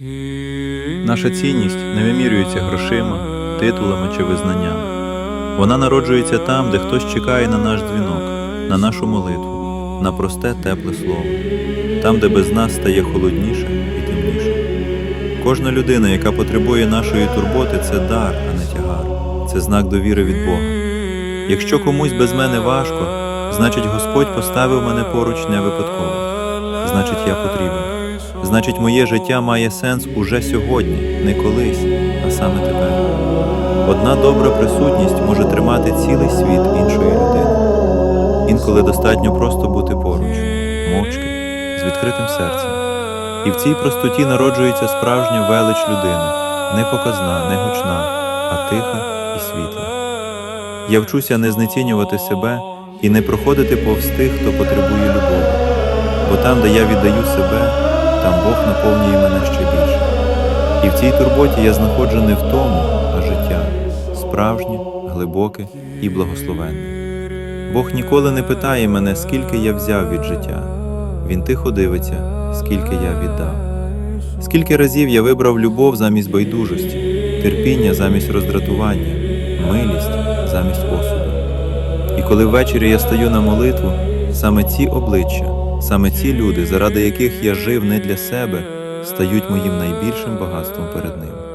Наша цінність не вимірюється грошима, титулами чи визнаннями. Вона народжується там, де хтось чекає на наш дзвінок, на нашу молитву, на просте тепле слово, там, де без нас стає холодніше і темніше. Кожна людина, яка потребує нашої турботи, це дар, а не тягар, це знак довіри від Бога. Якщо комусь без мене важко, значить Господь поставив мене поруч не випадково. Значить, я потрібен. Значить, моє життя має сенс уже сьогодні, не колись, а саме тепер. Одна добра присутність може тримати цілий світ іншої людини. Інколи достатньо просто бути поруч, мовчки, з відкритим серцем. І в цій простоті народжується справжня велич людини, не показна, не гучна, а тиха і світла. Я вчуся не знецінювати себе і не проходити повз тих, хто потребує любові. Бо там, де я віддаю себе, там Бог наповнює мене ще більше. І в цій турботі я знаходжу не втому, а життя справжнє, глибоке і благословенне. Бог ніколи не питає мене, скільки я взяв від життя. Він тихо дивиться, скільки я віддав. Скільки разів я вибрав любов замість байдужості, терпіння замість роздратування, милість замість осуду. І коли ввечері я стаю на молитву, саме ці обличчя, саме ці люди, заради яких я жив не для себе, стають моїм найбільшим багатством перед ним.